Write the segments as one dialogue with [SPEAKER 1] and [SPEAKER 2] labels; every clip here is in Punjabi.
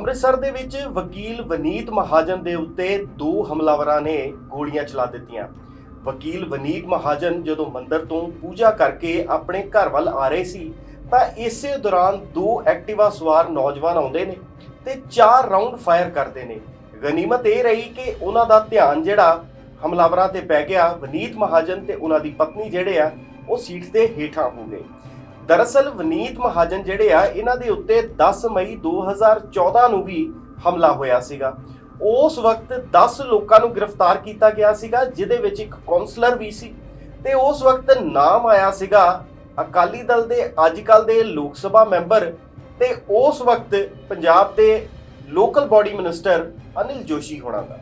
[SPEAKER 1] ਅੰਮ੍ਰਿਤਸਰ ਦੇ ਵਿੱਚ ਵਕੀਲ ਵਨੀਤ ਮਹਾਜਨ ਦੇ ਉੱਤੇ ਦੋ ਹਮਲਾਵਰਾਂ ਨੇ ਗੋਲੀਆਂ ਚਲਾ ਦਿੱਤੀਆਂ। ਵਕੀਲ ਵਨੀਤ ਮਹਾਜਨ ਜਦੋਂ ਮੰਦਰ ਤੋਂ ਪੂਜਾ ਕਰਕੇ ਆਪਣੇ ਘਰ ਵੱਲ ਆ ਰਹੇ ਸੀ, ਤਾਂ ਇਸੇ ਦੌਰਾਨ ਦੋ ਐਕਟਿਵਾ ਸਵਾਰ ਨੌਜਵਾਨ ਆਉਂਦੇ ਨੇ ਤੇ ਚਾਰ ਰਾਉਂਡ ਫਾਇਰ ਕਰਦੇ ਨੇ। ਗਨੀਮਤ ਇਹ ਰਹੀ ਕਿ ਉਹਨਾਂ ਦਾ ਧਿਆਨ ਜਿਹੜਾ ਹਮਲਾਵਰਾਂ ਤੇ ਪੈ ਗਿਆ, ਵਨੀਤ ਮਹਾਜਨ ਤੇ ਉਹਨਾਂ ਦੀ ਪਤਨੀ ਜਿਹੜੇ ਆ, ਉਹ ਸੀਟ ਦੇ ਹੇਠਾਂ ਹੋ ਗਏ। ਦਰਅਸਲ ਵਨੀਤ ਮਹਾਜਨ ਜਿਹੜੇ ਆ, ਇਹਨਾਂ ਦੇ ਉੱਤੇ 10 ਮਈ 2014 ਨੂੰ ਵੀ ਹਮਲਾ ਹੋਇਆ ਸੀਗਾ। ਉਸ ਵਕਤ 10 ਲੋਕਾਂ ਨੂੰ ਗ੍ਰਿਫਤਾਰ ਕੀਤਾ ਗਿਆ ਸੀਗਾ, ਜਿਹਦੇ ਵਿੱਚ ਇੱਕ ਕਾਉਂਸਲਰ ਵੀ ਸੀ। ਤੇ ਉਸ ਵਕਤ ਨਾਮ ਆਇਆ ਸੀਗਾ ਅਕਾਲੀ ਦਲ ਦੇ ਅੱਜਕੱਲ ਦੇ ਲੋਕ ਸਭਾ ਮੈਂਬਰ ਤੇ ਉਸ ਵਕਤ ਪੰਜਾਬ ਦੇ local body minister Anil Joshi ਹੋਣਾ ਦਾ।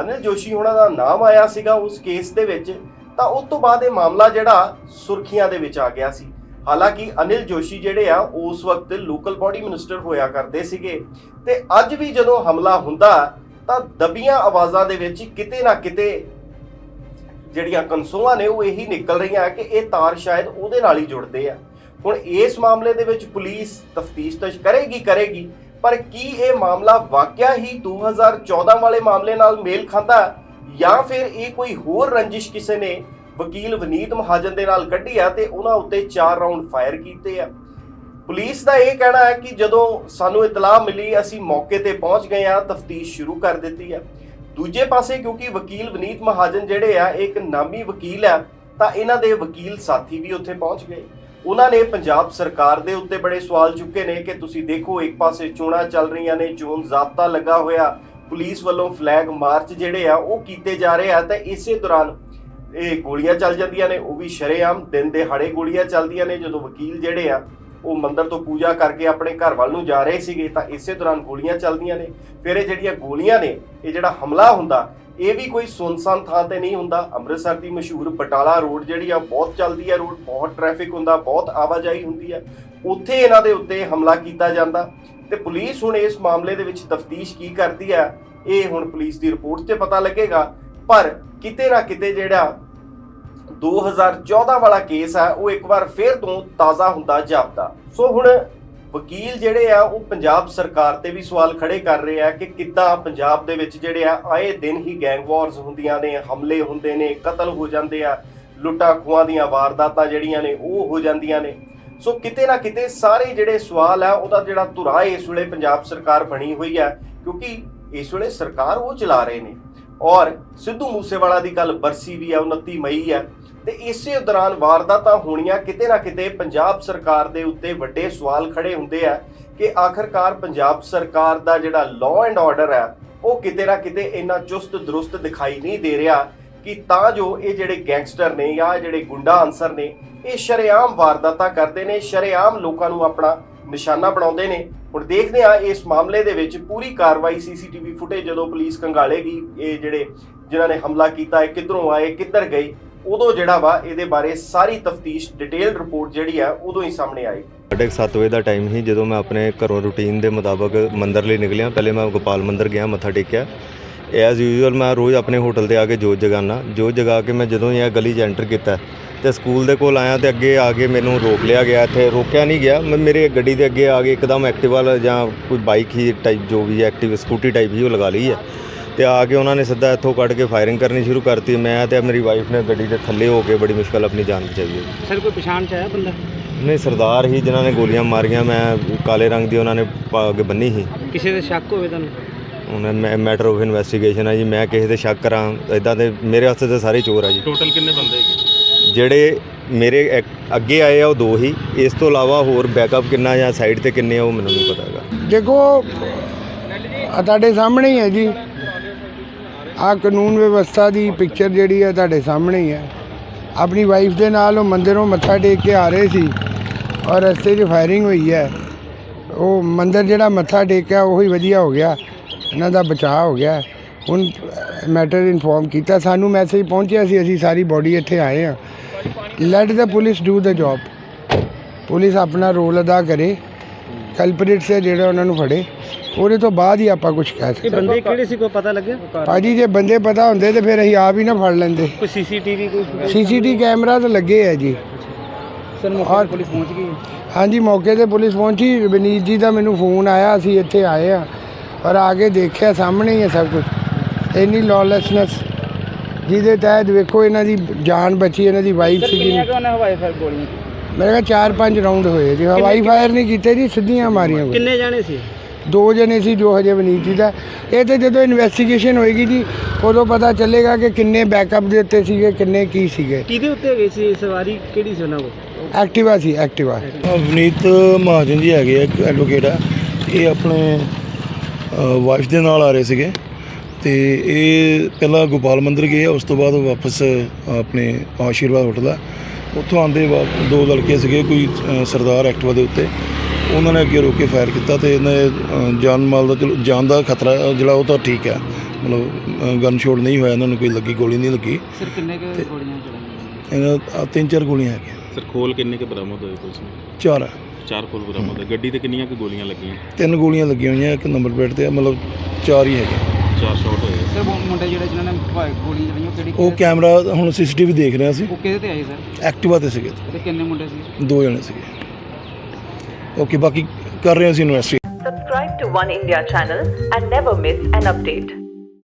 [SPEAKER 1] ਅਨਿਲ ਜੋਸ਼ੀ ਹੋਣਾ ਦਾ ਨਾਮ ਆਇਆ ਸੀਗਾ ਉਸ ਕੇਸ ਦੇ ਵਿੱਚ, ਤਾਂ ਉਸ ਤੋਂ ਬਾਅਦ ਇਹ ਮਾਮਲਾ ਜਿਹੜਾ ਸੁਰਖੀਆਂ ਦੇ ਵਿੱਚ ਆ ਗਿਆ ਸੀ। ਹਾਲਾਂਕਿ ਅਨਿਲ ਜੋਸ਼ੀ ਜਿਹੜੇ ਆ, ਉਸ ਵਕਤ ਲੋਕਲ ਬਾਡੀ ਮਿਨਿਸਟਰ ਹੋਇਆ ਕਰਦੇ ਸੀਗੇ ਤੇ ਅੱਜ ਵੀ ਜਦੋਂ ਹਮਲਾ ਹੁੰਦਾ, ਤਾਂ ਦਬੀਆਂ ਆਵਾਜ਼ਾਂ ਦੇ ਵਿੱਚ ਕਿਤੇ ਨਾ ਕਿਤੇ ਜਿਹੜੀਆਂ ਕਨਸੋਆਂ ਨੇ, ਉਹ ਇਹੀ ਨਿਕਲ ਰਹੀਆਂ ਕਿ ਇਹ ਤਾਰ ਸ਼ਾਇਦ ਉਹਦੇ ਨਾਲ ਹੀ ਜੁੜਦੇ ਆ। ਹੁਣ ਇਸ ਮਾਮਲੇ ਦੇ ਵਿੱਚ ਪੁਲਿਸ ਤਫਤੀਸ਼ ਤਾਂ ਕਰੇਗੀ ਕਰੇਗੀ, ਪਰ ਕੀ ਇਹ ਮਾਮਲਾ ਵਾਕਿਆ ਹੀ 2014 ਵਾਲੇ ਮਾਮਲੇ ਨਾਲ ਮੇਲ ਖਾਂਦਾ ਜਾਂ ਫਿਰ ਇਹ ਕੋਈ ਹੋਰ ਰੰਜਿਸ਼ ਕਿਸੇ ਨੇ ਵਕੀਲ ਵਨੀਤ ਮਹਾਜਨ ਦੇ ਨਾਲ ਕੱਢੀ ਆ ਤੇ ਉਹਨਾਂ ਉੱਤੇ ਚਾਰ ਰਾਉਂਡ ਫਾਇਰ ਕੀਤੇ ਆ। ਪੁਲਿਸ ਦਾ ਇਹ ਕਹਿਣਾ ਹੈ ਕਿ ਜਦੋਂ ਸਾਨੂੰ ਇਤਲਾਹ ਮਿਲੀ, ਅਸੀਂ ਮੌਕੇ ਤੇ ਪਹੁੰਚ ਗਏ ਆ ਤਫਤੀਸ਼ ਸ਼ੁਰੂ ਕਰ ਦਿੱਤੀ ਆ। ਦੂਜੇ ਪਾਸੇ ਕਿਉਂਕਿ ਵਕੀਲ ਵਨੀਤ ਮਹਾਜਨ ਜਿਹੜੇ ਆ ਇੱਕ ਨਾਮੀ ਵਕੀਲ ਆ, ਤਾਂ ਇਹਨਾਂ ਦੇ ਵਕੀਲ ਸਾਥੀ ਵੀ ਉੱਥੇ ਪਹੁੰਚ ਗਏ। ਉਹਨਾਂ ਨੇ ਪੰਜਾਬ ਸਰਕਾਰ ਦੇ ਉੱਤੇ ਬੜੇ ਸਵਾਲ ਚੁੱਕੇ ਨੇ ਕਿ ਤੁਸੀਂ ਦੇਖੋ, ਇੱਕ ਪਾਸੇ ਚੋਣਾਂ ਚੱਲ ਰਹੀਆਂ ਨੇ, ਚੋਣ ਜ਼ਾਬਤਾ ਲੱਗਾ ਹੋਇਆ, ਪੁਲਿਸ ਵੱਲੋਂ ਫਲੈਗ ਮਾਰਚ ਜਿਹੜੇ ਆ, ਉਹ ਕੀਤੇ ਜਾ ਰਹੇ ਆ, ਤੇ ਇਸੇ ਦੌਰਾਨ ਇਹ ਗੋਲੀਆਂ ਚੱਲ ਜਾਂਦੀਆਂ ਨੇ, ਉਹ ਵੀ ਸ਼ਰੇਆਮ, ਦਿਨ ਦਿਹਾੜੇ ਗੋਲੀਆਂ ਚੱਲਦੀਆਂ ਨੇ, ਜਦੋਂ ਵਕੀਲ ਜਿਹੜੇ ਆ, ਉਹ ਮੰਦਰ ਤੋਂ ਪੂਜਾ ਕਰਕੇ ਆਪਣੇ ਘਰ ਵੱਲ ਨੂੰ ਜਾ ਰਹੇ ਸੀਗੇ, ਤਾਂ ਇਸੇ ਦੌਰਾਨ ਗੋਲੀਆਂ ਚੱਲਦੀਆਂ ਨੇ। ਫਿਰ ਇਹ ਜਿਹੜੀਆਂ ਗੋਲੀਆਂ ਨੇ, ਇਹ ਜਿਹੜਾ ਹਮਲਾ ਹੁੰਦਾ, ਇਹ ਵੀ ਕੋਈ ਸੁਨਸਾਨ ਥਾਂ ਤੇ ਨਹੀਂ ਹੁੰਦਾ। ਅੰਮ੍ਰਿਤਸਰ ਦੀ ਮਸ਼ਹੂਰ ਬਟਾਲਾ ਰੋਡ ਜਿਹੜੀ ਆ ਬਹੁਤ ਚੱਲਦੀ ਆ ਰੋਡ, ਬਹੁਤ ਟ੍ਰੈਫਿਕ ਹੁੰਦਾ, ਬਹੁਤ ਆਵਾਜਾਈ ਹੁੰਦੀ ਆ। ਉੱਥੇ ਇਹਨਾਂ ਦੇ ਉੱਤੇ ਹਮਲਾ ਕੀਤਾ ਜਾਂਦਾ। ਤੇ ਪੁਲਿਸ ਹੁਣ ਇਸ ਮਾਮਲੇ ਦੇ ਵਿੱਚ ਤਫਤੀਸ਼ ਕੀ ਕਰਦੀ ਆ, ਇਹ ਹੁਣ ਪੁਲਿਸ ਦੀ ਰਿਪੋਰਟ ਤੇ ਪਤਾ ਲੱਗੇਗਾ। ਪਰ ਕਿਤੇ ਨਾ ਕਿਤੇ ਜਿਹੜਾ 2014 ਵਾਲਾ ਕੇਸ ਹੈ, ਉਹ ਇੱਕ ਵਾਰ ਫੇਰ ਤੋਂ ਤਾਜ਼ਾ ਹੁੰਦਾ ਜਾਪਦਾ। ਸੋ ਹੁਣ ਵਕੀਲ ਜਿਹੜੇ ਆ, ਉਹ ਪੰਜਾਬ ਸਰਕਾਰ ਤੇ ਵੀ ਸਵਾਲ ਖੜੇ ਕਰ ਰਹੇ ਆ ਕਿ ਕਿੱਦਾਂ ਪੰਜਾਬ ਦੇ ਵਿੱਚ ਜਿਹੜੇ ਆ, ਆਏ ਦਿਨ ਹੀ ਗੈਂਗ ਵਾਰਸ ਹੁੰਦੀਆਂ ਨੇ, ਹਮਲੇ ਹੁੰਦੇ ਨੇ, ਕਤਲ ਹੋ ਜਾਂਦੇ ਆ, ਲੁੱਟਾਂ ਖੋਹਾਂ ਦੀਆਂ ਵਾਰਦਾਤਾਂ ਜਿਹੜੀਆਂ ਨੇ, ਉਹ ਹੋ ਜਾਂਦੀਆਂ ਨੇ। ਸੋ ਕਿਤੇ ਨਾ ਕਿਤੇ ਸਾਰੇ ਜਿਹੜੇ ਸਵਾਲ ਆ, ਉਹਦਾ ਜਿਹੜਾ ਧੁਰਾ ਇਸ ਵੇਲੇ ਪੰਜਾਬ ਸਰਕਾਰ ਬਣੀ ਹੋਈ ਆ, ਕਿਉਂਕਿ ਇਸ ਵੇਲੇ ਸਰਕਾਰ ਉਹ ਚਲਾ ਰਹੇ ਨੇ। ਔਰ ਸਿੱਧੂ ਮੂਸੇਵਾਲਾ ਦੀ ਗੱਲ ਬਰਸੀ ਵੀ ਹੈ 29 ਮਈ ਹੈ ਤੇ ਇਸੇ ਦੌਰਾਨ ਵਾਰਦਾਤਾਂ ਹੋਣੀਆਂ ਕਿਤੇ ਨਾ ਕਿਤੇ ਪੰਜਾਬ ਸਰਕਾਰ ਦੇ ਉੱਤੇ ਵੱਡੇ ਸਵਾਲ ਖੜੇ ਹੁੰਦੇ ਆ ਕਿ ਆਖਰਕਾਰ ਪੰਜਾਬ ਸਰਕਾਰ ਦਾ ਜਿਹੜਾ ਲਾਅ ਐਂਡ ਆਰਡਰ ਹੈ ਉਹ ਕਿਤੇ ਨਾ ਕਿਤੇ ਇੰਨਾ ਚੁਸਤ ਦਰੁਸਤ ਦਿਖਾਈ ਨਹੀਂ ਦੇ ਰਿਹਾ ਕਿ ਤਾਂ ਜੋ ਇਹ ਜਿਹੜੇ ਗੈਂਗਸਟਰ ਨੇ ਜਾਂ ਜਿਹੜੇ ਗੁੰਡਾ ਅਨਸਰ ਨੇ, ਇਹ ਸ਼ਰੇਆਮ ਵਾਰਦਾਤਾਂ ਕਰਦੇ ਨੇ, ਸ਼ਰੇਆਮ ਲੋਕਾਂ ਨੂੰ ਆਪਣਾ ਨਿਸ਼ਾਨਾ ਬਣਾਉਂਦੇ ਨੇ। ਹੁਣ ਦੇਖਦੇ ਆ ਇਸ ਮਾਮਲੇ ਦੇ ਵਿੱਚ ਪੂਰੀ ਕਾਰਵਾਈ ਸੀਸੀਟੀਵੀ ਫੁਟੇਜ ਜਦੋਂ ਪੁਲਿਸ ਕੰਗਾਲੇਗੀ, ਇਹ ਜਿਹੜੇ ਜਿਨ੍ਹਾਂ ਨੇ ਹਮਲਾ ਕੀਤਾ ਹੈ ਕਿੱਧਰੋਂ ਆਏ, ਕਿੱਧਰ ਗਏ, ਉਦੋਂ ਜਿਹੜਾ ਵਾ ਇਹਦੇ ਬਾਰੇ ਸਾਰੀ ਤਫਤੀਸ਼ ਡਿਟੇਲ ਰਿਪੋਰਟ ਜਿਹੜੀ ਆ, ਉਦੋਂ ਹੀ ਸਾਹਮਣੇ ਆਏਗੀ।
[SPEAKER 2] ਸਾਡੇ ਕੁ ਸੱਤ ਵਜੇ ਦਾ ਟਾਈਮ ਸੀ ਜਦੋਂ ਮੈਂ ਆਪਣੇ ਘਰੋਂ ਰੂਟੀਨ ਦੇ ਮੁਤਾਬਕ ਮੰਦਰ ਲਈ ਨਿਕਲਿਆ। ਪਹਿਲੇ ਮੈਂ ਗੋਪਾਲ ਮੰਦਰ ਗਿਆ, ਮੱਥਾ ਟੇਕਿਆ। ਐਜ਼ ਯੂਜੂਅਲ ਮੈਂ ਰੋਜ਼ ਆਪਣੇ ਹੋਟਲ ਤੇ ਆ ਕੇ ਜੋਤ ਜਗਾਨਾ। ਜੋਤ ਜਗਾ ਕੇ ਮੈਂ ਜਦੋਂ ਇਹ ਗਲੀ 'ਚ ਐਂਟਰ ਕੀਤਾ ਤੇ ਸਕੂਲ ਦੇ ਕੋਲ ਆਇਆ ਤੇ ਅੱਗੇ ਆ ਕੇ ਮੈਨੂੰ ਰੋਕ ਲਿਆ ਗਿਆ। ਇੱਥੇ ਰੋਕਿਆ ਨਹੀਂ ਗਿਆ। ਮੈਂ ਮੇਰੇ ਗੱਡੀ ਦੇ ਅੱਗੇ ਆ ਕੇ ਇੱਕਦਮ ਐਕਟਿਵਾ ਲ- ਜਾਂ ਕੋਈ ਬਾਈਕ ਹੀ ਟਾਈਪ ਜੋ ਵੀ ਐਕਟਿਵ ਸਕੂਟੀ ਟਾਈਪ ਹੀ ਉਹ ਲਗਾ ਲਈ ਹੈ। ਤੇ ਆ ਕੇ ਉਹਨਾਂ ਨੇ ਸਿੱਧਾ ਇੱਥੋਂ ਕੱਢ ਕੇ ਫਾਇਰਿੰਗ ਕਰਨੀ ਸ਼ੁਰੂ ਕਰਤੀ। ਮੈਂ ਤੇ ਮੇਰੀ ਵਾਈਫ ਨੇ ਗੱਡੀ ਦੇ ਥੱਲੇ ਹੋ ਕੇ ਬੜੀ ਮੁਸ਼ਕਲ ਆਪਣੀ ਜਾਨ ਬਚਾਈ ਹੈ।
[SPEAKER 3] ਸਰ ਕੋਈ ਪਛਾਣ ਚ ਆਇਆ ਬੰਦਾ?
[SPEAKER 2] ਨਹੀਂ ਸਰਦਾਰ ਹੀ ਜਿਨ੍ਹਾਂ ਨੇ ਗੋਲੀਆਂ ਮਾਰੀਆਂ ਮੈਂ ਕਾਲੇ ਰੰਗ ਦੀ ਉਹਨਾਂ ਨੇ ਪੱਗ ਬੰਨੀ ਸੀ।
[SPEAKER 3] ਕਿਸੇ ਦੇ ਸ਼ੱਕ ਹੋਵੇ ਤੁਹਾਨੂੰ?
[SPEAKER 2] ਹੁਣ ਮੈਟਰ ਆਫ ਇਨਵੈਸਟੀਗੇਸ਼ਨ ਹੈ ਜੀ ਮੈਂ ਕਿਸੇ ਤੇ ਸ਼ੱਕ ਕਰਾਂ ਇਦਾਂ ਦੇ ਮੇਰੇ ਵਾਸਤੇ ਤਾਂ ਸਾਰੇ ਚੋਰ ਆ ਜੀ।
[SPEAKER 4] ਟੋਟਲ ਕਿੰਨੇ ਬੰਦੇ ਹੈਗੇ?
[SPEAKER 2] ਜਿਹੜੇ ਮੇਰੇ ਐਕ- ਅੱਗੇ ਆਏ ਆ ਉਹ ਦੋ ਹੀ। ਇਸ ਤੋਂ ਇਲਾਵਾ ਹੋਰ ਬੈਕਅਪ ਕਿੰਨਾ ਜਾਂ ਸਾਈਡ ਤੇ ਕਿੰਨੇ ਆ ਉਹ ਮੈਨੂੰ ਨਹੀਂ ਪਤਾ ਹੈਗਾ।
[SPEAKER 5] ਦੇਖੋ ਆ ਤੁਹਾਡੇ ਸਾਹਮਣੇ ਹੀ ਹੈ ਜੀ। ਆ ਕਾਨੂੰਨ ਵਿਵਸਥਾ ਦੀ ਪਿਕਚਰ ਜਿਹੜੀ ਹੈ ਤੁਹਾਡੇ ਸਾਹਮਣੇ ਹੀ ਹੈ। ਆਪਣੀ ਵਾਈਫ ਦੇ ਨਾਲ ਉਹ ਮੰਦਿਰੋਂ ਮੱਥਾ ਟੇਕ ਕੇ ਆ ਰਹੇ ਸੀ ਔਰ ਰਸਤੇ 'ਚ ਫਾਇਰਿੰਗ ਹੋਈ ਹੈ। ਉਹ ਮੰਦਿਰ ਜਿਹੜਾ ਮੱਥਾ ਟੇਕਿਆ ਉਹੀ ਵਧੀਆ ਹੋ ਗਿਆ। ਇਹਨਾਂ ਦਾ ਬਚਾਅ ਹੋ ਗਿਆ। ਹੁਣ ਮੈਟਰ ਇਨਫੋਰਮ ਕੀਤਾ। ਸਾਨੂੰ ਮੈਸੇਜ ਪਹੁੰਚਿਆ ਸੀ ਅਸੀਂ ਸਾਰੀ ਬੋਡੀ ਇੱਥੇ ਆਏ ਹਾਂ। Let the police do the job police ਆਪਣਾ ਰੋਲ ਅਦਾ ਕਰੇ। ਕਲਪਰੇਟਸ ਹੈ ਜਿਹੜਾ ਉਹਨਾਂ ਨੂੰ ਫੜੇ। ਉਹਦੇ ਤੋਂ ਬਾਅਦ ਹੀ ਆਪਾਂ ਕੁਝ ਕਹਿ
[SPEAKER 3] ਇਹ
[SPEAKER 5] ਸਕਦੇ
[SPEAKER 3] ਬੰਦੇ ਕਿਹੜੇ ਸੀ ਕੋਈ ਪਤਾ ਲੱਗਿਆ?
[SPEAKER 5] ਭਾਜੀ ਜੇ ਬੰਦੇ ਪਤਾ ਹੁੰਦੇ ਤੇ ਫਿਰ ਅਸੀਂ ਆਪ ਹੀ ਨਾ ਫੜ ਲੈਂਦੇ।
[SPEAKER 3] ਕੋਈ ਸੀਸੀਟੀਵੀ ਕੋਈ
[SPEAKER 5] ਸੀਸੀਟੀ ਕੈਮਰਾ ਤਾਂ ਲੱਗੇ ਹੈ ਜੀ।
[SPEAKER 3] ਸਰ ਮੌਕੇ ਪੁਲਿਸ ਪਹੁੰਚ ਗਈ।
[SPEAKER 5] ਹਾਂਜੀ ਮੌਕੇ ਤੇ ਪੁਲਿਸ ਪਹੁੰਚੀ। ਵਿਨੀਤ ਜੀ ਦਾ ਮੈਨੂੰ ਫੋਨ ਆਇਆ। ਅਸੀਂ ਇੱਥੇ ਆਏ ਆ ਪਰ ਆ ਕੇ ਦੇਖਿਆ ਸਾਹਮਣੇ ਹੀ ਹੈ ਸਭ ਕੁਝ ਇੰਨੀ ਲੌਲੈਸਨੈਸ ਜਿਹਦੇ ਤਹਿਤ ਵੇਖੋ ਇਹਨਾਂ ਦੀ ਜਾਨ ਬਚੀ ਇਹਨਾਂ ਦੀ ਵਾਈਫ ਸੀਗੀ।
[SPEAKER 3] ਕਿੰਨੀਆਂ ਕੁ ਉਹਨੇ ਹਵਾਈ ਫਾਇਰ ਗੋਲੀਆਂ
[SPEAKER 5] ਮੇਰੇ ਕੋਲ ਚਾਰ ਪੰਜ ਰਾਉਂਡ ਹੋਏ ਜੀ। ਹਵਾਈ ਫਾਇਰ ਨਹੀਂ ਕੀਤੇ ਜੀ ਸਿੱਧੀਆਂ ਮਾਰੀਆਂ।
[SPEAKER 3] ਕਿੰਨੇ ਜਾਣੇ ਸੀ?
[SPEAKER 5] ਦੋ ਜਣੇ ਸੀ ਜੋ ਹਜੇ ਵਨੀਤ ਜੀ ਦਾ ਇਹ ਤੇ ਜਦੋਂ ਇਨਵੈਸਟੀਗੇਸ਼ਨ ਹੋਏਗੀ ਜੀ ਉਦੋਂ ਪਤਾ ਚੱਲੇਗਾ ਕਿ ਕਿੰਨੇ ਬੈਕਅਪ ਦੇ ਉੱਤੇ ਸੀਗੇ ਕਿੰਨੇ ਕੀ ਸੀਗੇ।
[SPEAKER 3] ਕਿਹਦੇ ਉੱਤੇ ਗਈ ਸੀ? ਸਵਾਰੀ ਕਿਹੜੀ ਸੀ ਉਹਨਾਂ ਕੋਲ?
[SPEAKER 5] ਐਕਟਿਵਾ ਸੀ ਐਕਟਿਵਾ।
[SPEAKER 4] ਅਵਨੀਤ ਮਹਾਜਨ ਜੀ ਹੈਗੇ ਆ ਇੱਕ ਐਡਵੋਕੇਟ ਆ। ਇਹ ਆਪਣੇ ਵਾਈਫ ਦੇ ਨਾਲ ਆ ਰਹੇ ਸੀਗੇ। ਤੇ ਇਹ ਪਹਿਲਾਂ ਗੋਪਾਲ ਮੰਦਿਰ ਗਏ ਆ, ਉਸ ਤੋਂ ਬਾਅਦ ਵਾਪਸ ਆਪਣੇ ਆਸ਼ੀਰਵਾਦ ਹੋਟਲ ਆ। ਉੱਥੋਂ ਆਂਦੇ ਦੋ ਲੜਕੇ ਸੀਗੇ ਕੋਈ ਸਰਦਾਰ ਐਕਟਿਵਾ ਦੇ ਉੱਤੇ। ਉਹਨਾਂ ਨੇ ਅੱਗੇ ਰੋਕ ਕੇ ਫਾਇਰ ਕੀਤਾ ਤੇ ਇਹਨਾਂ ਜਾਨ ਮਾਲ ਦਾ ਚਲੋ ਜਾਨ ਦਾ ਖਤਰਾ ਜਿਹੜਾ ਉਹ ਤਾਂ ਠੀਕ ਹੈ ਮਤਲਬ ਗਨ ਸ਼ੋਟ ਨਹੀਂ ਹੋਇਆ ਇਹਨਾਂ ਨੂੰ ਕੋਈ ਲੱਗੀ ਗੋਲੀ ਨਹੀਂ ਲੱਗੀ।
[SPEAKER 3] ਸਰ ਕਿੰਨੇ ਕੁ ਗੋਲੀਆਂ ਚਲਾਈਆਂ?
[SPEAKER 4] ਇਹਨਾਂ ਤਿੰਨ ਚਾਰ ਗੋਲੀਆਂ ਹੈਗੀਆਂ।
[SPEAKER 6] ਸਰ ਖੋਲ ਕਿੰਨੇ ਕੇ ਬਰਾਮਦ ਹੋਏ ਪੁਲਿਸ ਨੂੰ?
[SPEAKER 4] ਚਾਰ। ਆ।
[SPEAKER 6] ਚਾਰ ਖੋਲ ਬਰਾਮਦ ਹੋਏ। ਗੱਡੀ ਤੇ ਕਿੰਨੀਆਂ ਕੁ ਗੋਲੀਆਂ ਲੱਗੀਆਂ?
[SPEAKER 4] ਤਿੰਨ ਗੋਲੀਆਂ ਲੱਗੀਆਂ ਹੋਈਆਂ ਇੱਕ ਨੰਬਰ ਪਲੇਟ ਤੇ ਆ, ਮਤਲਬ ਚਾਰ ਹੀ ਹੈਗੇ।
[SPEAKER 6] ਚਾਰ ਸ਼ਾਟ ਹੋਏ।
[SPEAKER 3] ਸਰ ਮੁੰਡੇ ਜਿਹੜੇ ਜਿਨ੍ਹਾਂ ਨੇ ਗੋਲੀਆਂ ਚਲਾਈਆਂ ਉਹ ਕਿਹੜੀ
[SPEAKER 4] ਉਹ ਕੈਮਰਾ ਹੁਣ ਸੀਸੀਟੀਵੀ ਦੇਖ ਰਿਹਾ ਸੀ।
[SPEAKER 3] ਉਹ ਕਿਹਦੇ ਤੇ ਆਏ ਸਰ?
[SPEAKER 4] ਐਕਟਿਵਾ ਤੇ ਸੀਗੇ।
[SPEAKER 3] ਤੇ ਕਿੰਨੇ ਮੁੰਡੇ ਸੀ?
[SPEAKER 4] ਦੋ ਜਣੇ ਸੀਗੇ। ਓਕੇ ਬਾਕੀ ਕਰ ਰਹੇ ਹਾਂ ਅਸੀਂ ਇਨਵੈਸਟੀ
[SPEAKER 7] Subscribe to One India channel and never miss an update.